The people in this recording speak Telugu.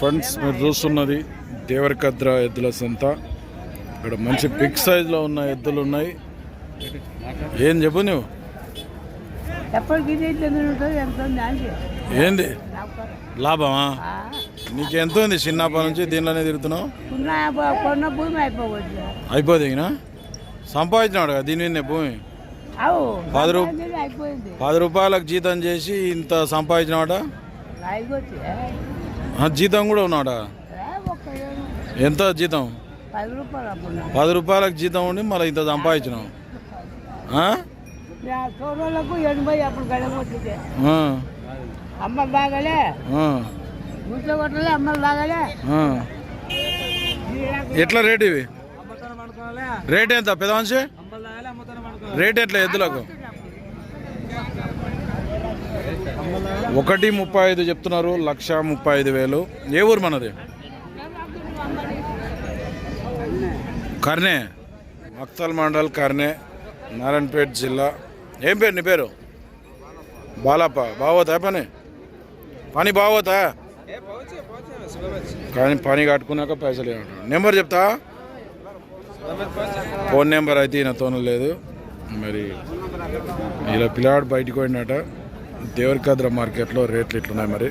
ఫ్రెండ్స్ మీరు చూస్తున్నది దేవరకద్ర ఎద్దుల సంత. ఇక్కడ మంచి బిగ్ సైజులో ఉన్న ఎద్దులు ఉన్నాయి. ఏం చెప్పు నువ్వు ఏంది? లాభమా? నీకు ఎంత ఉంది చిన్నప్పటి నుంచి దీనిలోనే తిరుగుతున్నావు? అయిపోతుంది సంపాదించినాడు కదా దీని మీదనే భూమి? పది రూ- పది రూపాయలకు జీతం చేసి ఇంత సంపాదించినాడ జీతం కూడా ఉన్నాడా? ఎంత జీతం? పది రూపాయలకు జీతం ఉండి మళ్ళీ ఇంత సంపాదించినాం అమ్మలు బాగాలే కొట్టలే అమ్మలు బాగాలే ఎట్లా రేట్ ఇవి? రేట్ ఎంత? పెద్ద మనిషి? రేట్ ఎట్లా ఎద్దులకు? ఒకటి ముప్పై ఐదు చెప్తున్నారు లక్ష ముప్పై ఐదు వేలు. ఏ ఊరు మనది? కర్నే. మక్తల్ మండల్ కర్నే నారాయణపేట జిల్లా. ఏం పేరు నీ పేరు? బాలప్ప. బాగోతా పని? పని బాగోతా కానీ పని కట్టుకున్నాక పైసలు ఏమంటాడు నెంబర్ చెప్తా? ఫోన్ నెంబర్ అయితే ఈయనతో లేదు మరి ఇలా పిల్లాడు బయటికి పోయినట దేవరికాద్ర మార్కెట్లో రేట్లు ఇట్లున్నాయి మరి?